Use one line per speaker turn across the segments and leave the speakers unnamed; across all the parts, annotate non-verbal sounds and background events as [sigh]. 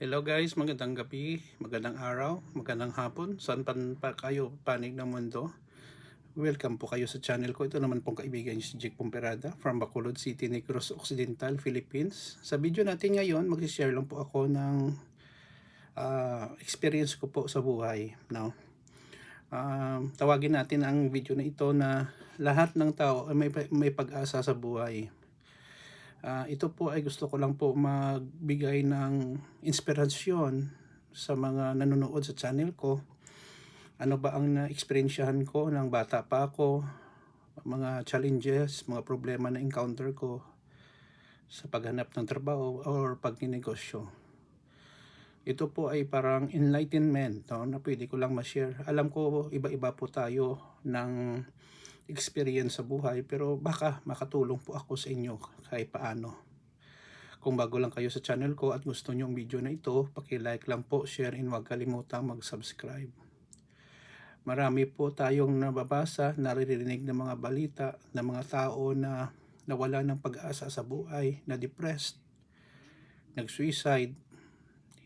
Hello guys, magandang gabi, magandang araw, magandang hapon, saan pa kayo panig ng mundo. Welcome po kayo sa channel ko. Ito naman pong kaibigan niyo si Jake Pomperada from Bacolod City, Negros Occidental, Philippines. Sa video natin ngayon, mag-share lang po ako ng ah, experience ko po sa buhay. No? Um, tawagin natin ang video na ito na lahat ng tao ay may, may pag-asa sa buhay. Ah, ito po ay gusto ko lang po magbigay ng inspirasyon sa mga nanonood sa channel ko. Ano ba ang na-experiensyahan ko ng bata pa ako, mga challenges, mga problema na encounter ko sa paghanap ng trabaho or pagninegosyo. Ito po ay parang enlightenment no, na pwede ko lang ma-share. Alam ko iba-iba po tayo ng experience sa buhay pero baka makatulong po ako sa inyo kahit paano. Kung bago lang kayo sa channel ko at gusto nyo ang video na ito, paki-like lang po, share and huwag kalimutang mag-subscribe. Marami po tayong nababasa, naririnig ng mga balita ng mga tao na nawala ng pag-asa sa buhay, na depressed, nag-suicide.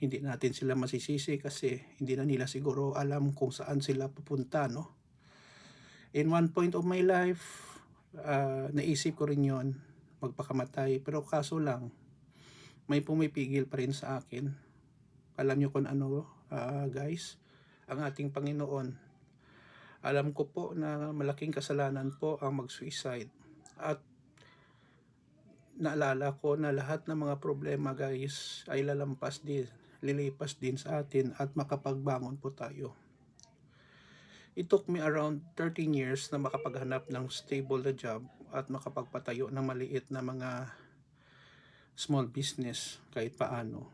Hindi natin sila masisisi kasi hindi na nila siguro alam kung saan sila pupunta, no? In one point of my life, ah, naisip ko rin yon magpakamatay. Pero kaso lang, may pumipigil pa rin sa akin. Alam nyo kung ano, ah, guys, ang ating Panginoon. Alam ko po na malaking kasalanan po ang mag-suicide. At naalala ko na lahat ng mga problema, guys, ay lalampas din, lilipas din sa atin at makapagbangon po tayo. It took me around 13 years na makapaghanap ng stable na job at makapagpatayo ng maliit na mga small business kahit paano.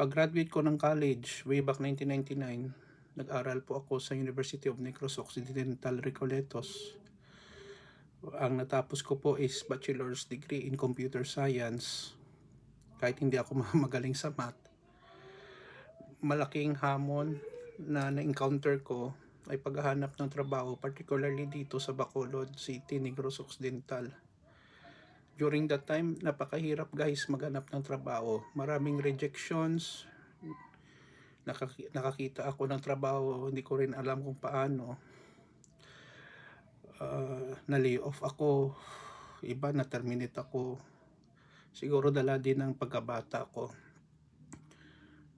Pag-graduate ko ng college way back 1999, nag-aral po ako sa University of Negros Occidental Recoletos. Ang natapos ko po is bachelor's degree in computer science. Kahit hindi ako [laughs] magaling sa math, malaking hamon na na-encounter ko ay paghahanap ng trabaho, particularly dito sa Bacolod City, Negros Occidental. During that time, napakahirap guys maghanap ng trabaho. Maraming rejections. Nakaki- nakakita ako ng trabaho, hindi ko rin alam kung paano. Uh, na-lay off ako. Iba na-terminate ako. Siguro dala din ng pagkabata ko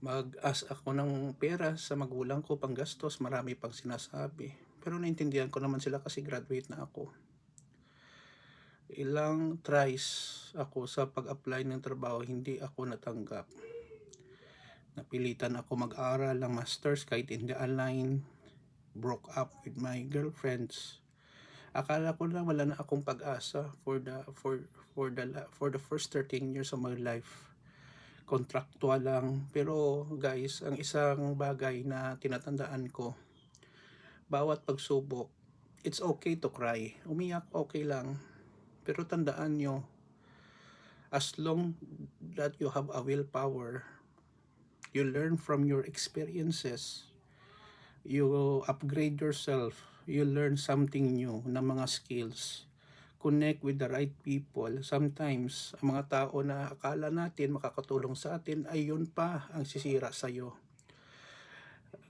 mag-ask ako ng pera sa magulang ko pang gastos, marami pang sinasabi. Pero naintindihan ko naman sila kasi graduate na ako. Ilang tries ako sa pag-apply ng trabaho, hindi ako natanggap. Napilitan ako mag-aral ng masters kahit hindi align. Broke up with my girlfriends. Akala ko lang wala na akong pag-asa for the for for the for the first 13 years of my life contractual lang. Pero guys, ang isang bagay na tinatandaan ko, bawat pagsubok, it's okay to cry. Umiyak, okay lang. Pero tandaan nyo, as long that you have a willpower, you learn from your experiences, you upgrade yourself, you learn something new na mga skills connect with the right people. Sometimes, ang mga tao na akala natin makakatulong sa atin ay yun pa ang sisira sa iyo.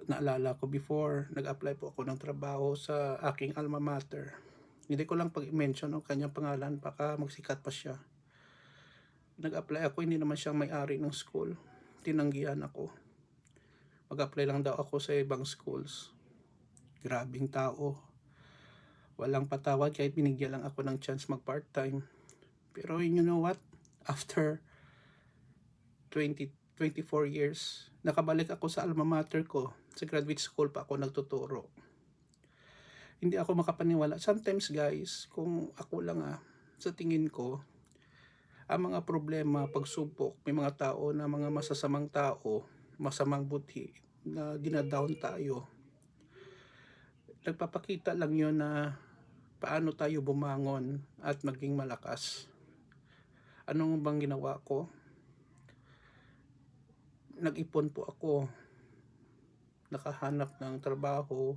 Naalala ko before, nag-apply po ako ng trabaho sa aking alma mater. Hindi ko lang pag-mention ang kanyang pangalan, baka magsikat pa siya. Nag-apply ako, hindi naman siyang may-ari ng school. Tinanggihan ako. Mag-apply lang daw ako sa ibang schools. Grabing tao, walang patawad kahit binigyan lang ako ng chance mag part-time. Pero you know what? [laughs] After 20, 24 years, nakabalik ako sa alma mater ko. Sa graduate school pa ako nagtuturo. Hindi ako makapaniwala. Sometimes guys, kung ako lang ah, sa tingin ko, ang mga problema, pagsubok, may mga tao na mga masasamang tao, masamang buti, na dinadown tayo. Nagpapakita lang yun na paano tayo bumangon at maging malakas. Anong bang ginawa ko? Nag-ipon po ako. Nakahanap ng trabaho.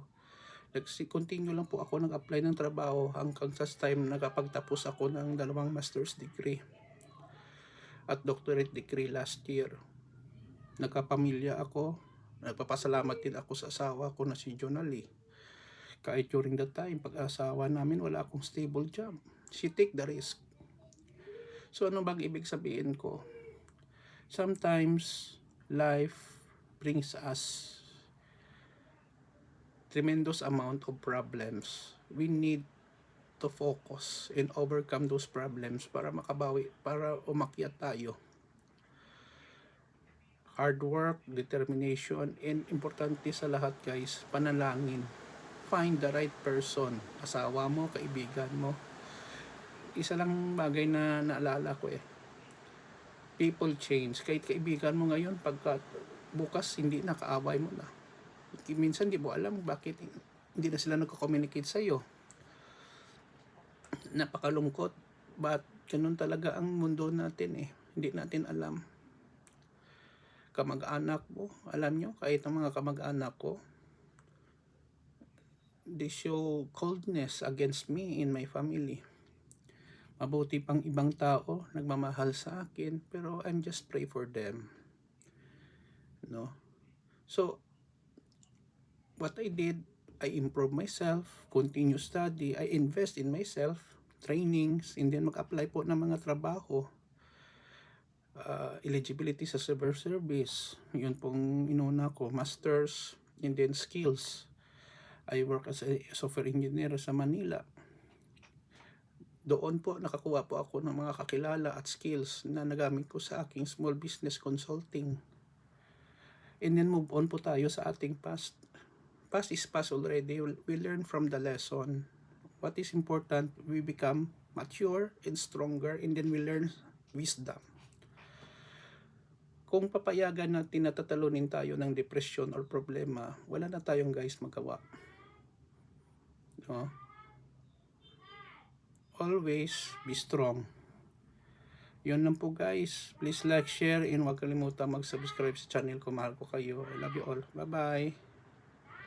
Nag-continue lang po ako nag-apply ng trabaho hanggang sa time nakapagtapos ako ng dalawang master's degree at doctorate degree last year. nagkapamilya ako. Nagpapasalamat din ako sa asawa ko na si Jonali. Kahit during that time, pag-asawa namin, wala akong stable job. She take the risk. So ano bang ibig sabihin ko? Sometimes, life brings us tremendous amount of problems. We need to focus and overcome those problems para makabawi, para umakyat tayo. Hard work, determination, and importante sa lahat guys, panalangin. Find the right person, asawa mo, kaibigan mo. Isa lang bagay na naalala ko eh. People change. Kahit kaibigan mo ngayon, pagka bukas hindi nakaaway mo na. Minsan di mo alam bakit hindi na sila nagko-communicate sa iyo. Napakalungkot. But ganun talaga ang mundo natin eh. Hindi natin alam. Kamag-anak mo, alam nyo, kahit ang mga kamag-anak ko, they show coldness against me in my family. Mabuti pang ibang tao nagmamahal sa akin, pero I'm just pray for them. No? So, what I did, I improve myself, continue study, I invest in myself, trainings, and then mag-apply po ng mga trabaho. Uh, eligibility sa civil service, yun pong inuna ko, masters, and then skills. I work as a software engineer sa Manila. Doon po nakakuha po ako ng mga kakilala at skills na nagamit ko sa aking small business consulting. And then move on po tayo sa ating past. Past is past already. We learn from the lesson. What is important, we become mature and stronger and then we learn wisdom. Kung papayagan na tatalunin tayo ng depression or problema, wala na tayong guys magawa. No? Always be strong. Yun lang po guys. Please like, share, and huwag kalimutan mag-subscribe sa channel ko. Mahal ko kayo. I love you all. Bye-bye.